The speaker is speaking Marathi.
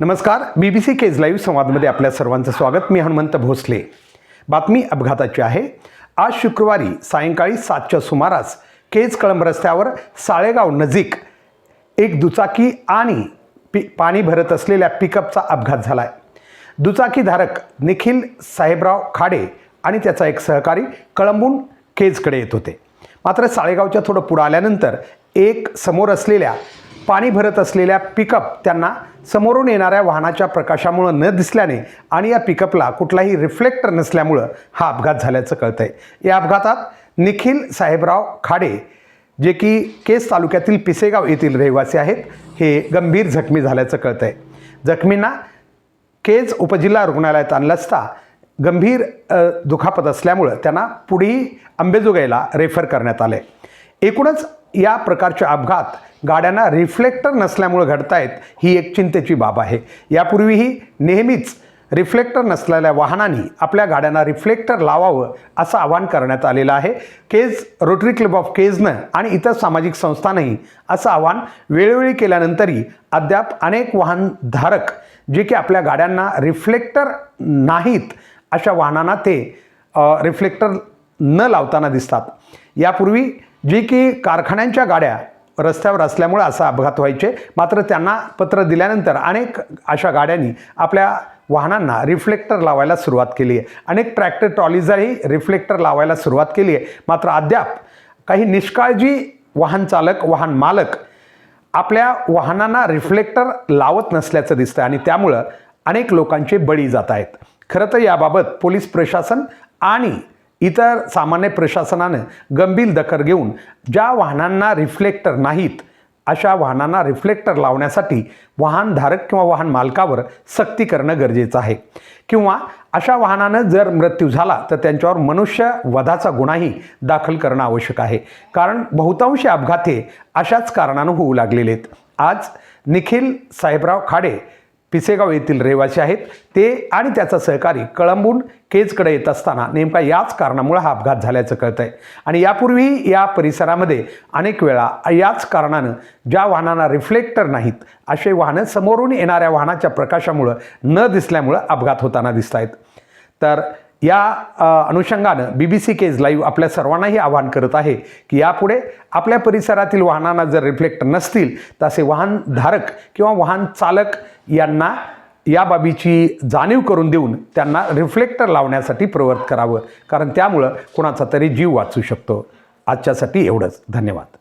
नमस्कार B B C Kej live संवादमध्ये आपल्या सर्वांचं स्वागत. मी हनुमंत भोसले. बातमी अपघाताची आहे. आज शुक्रवारी सायंकाळी सातच्या सुमारास केज कळंब रस्त्यावर साळेगाव नजीक एक दुचाकी आणि पी पाणी भरत असलेल्या पिकअपचा अपघात झाला आहे दुचाकीधारक निखिल साहेबराव खाडे आणि त्याचा एक सहकारी कळंबून केजकडे येत होते. मात्र साळेगावच्या थोडं पुढं आल्यानंतर एक समोर असलेल्या पाणी भरत असलेल्या पिकअप त्यांना समोरून येणाऱ्या वाहनाच्या प्रकाशामुळं न दिसल्याने आणि या पिकअपला कुठलाही रिफ्लेक्टर नसल्यामुळं हा अपघात झाल्याचं कळतं आहे या अपघातात निखिल साहेबराव खाडे जे की केस तालुक्यातील पिसेगाव येथील रहिवासी आहेत हे गंभीर जखमी झाल्याचं कळतं आहे जखमींना केज उपजिल्हा रुग्णालयात आणलं असता गंभीर दुखापत असल्यामुळं त्यांना पुढेही अंबेजोगाईला रेफर करण्यात आले एकूणच या प्रकारचे अपघात गाड्यांना रिफ्लेक्टर नसल्यामुळं घडतायत ही एक चिंतेची बाब आहे. यापूर्वीही नेहमीच रिफ्लेक्टर नसलेल्या वाहनांनी आपल्या गाड्यांना रिफ्लेक्टर लावावं असं आवाहन करण्यात आलेलं आहे. केज रोटरी क्लब ऑफ केजनं आणि इतर सामाजिक संस्थांनाही असं आवाहन वेळोवेळी केल्यानंतरही अद्याप अनेक वाहनधारक जे की आपल्या गाड्यांना रिफ्लेक्टर नाहीत अशा वाहनांना ते रिफ्लेक्टर न लावताना दिसतात. यापूर्वी जी की कारखान्यांच्या गाड्या रस्त्यावर असल्यामुळे असा अपघात व्हायचे. मात्र त्यांना पत्र दिल्यानंतर अनेक अशा गाड्यांनी आपल्या वाहनांना रिफ्लेक्टर लावायला सुरुवात केली आहे. अनेक ट्रॅक्टर ट्रॉलीजही रिफ्लेक्टर लावायला सुरुवात केली आहे. मात्र अद्याप काही निष्काळजी वाहन चालक वाहन मालक आपल्या वाहनांना रिफ्लेक्टर लावत नसल्याचं दिसतं आणि त्यामुळं अनेक लोकांचे बळी जात आहेत. खरं तर याबाबत पोलीस प्रशासन आणि इतर सामान्य प्रशासनानं गंभीर दखल घेऊन ज्या वाहनांना रिफ्लेक्टर नाहीत अशा वाहनांना रिफ्लेक्टर लावण्यासाठी वाहनधारक किंवा वाहन मालकावर सक्ती करणं गरजेचं आहे. किंवा अशा वाहनानं जर मृत्यू झाला तर त्यांच्यावर मनुष्य वधाचा गुन्हाही दाखल करणं आवश्यक आहे. कारण बहुतांश अपघाते अशाच कारणानं होऊ लागलेले आहेत. आज निखिल साहेबराव खाडे पिसेगाव येथील रहिवासी आहेत. ते आणि त्याचा सहकारी कळंबून केजकडे येत असताना नेमका याच कारणामुळे हा अपघात झाल्याचं कळतं आहे आणि यापूर्वी या परिसरामध्ये अनेक वेळा याच कारणानं ज्या वाहनांना रिफ्लेक्टर नाहीत असे वाहनं समोरून येणाऱ्या वाहनाच्या प्रकाशामुळं न दिसल्यामुळं अपघात होताना दिसत आहेत तर या अनुषंगानं B B C Kej live आपल्या सर्वांनाही आवाहन करत आहे की यापुढे आपल्या परिसरातील वाहनांना जर रिफ्लेक्टर नसतील तर असे वाहनधारक किंवा वाहन चालक यांना या बाबीची जाणीव करून देऊन त्यांना रिफ्लेक्टर लावण्यासाठी प्रवृत्त करावं. कारण त्यामुळं कुणाचा तरी जीव वाचू शकतो. आजच्यासाठी एवढंच. धन्यवाद.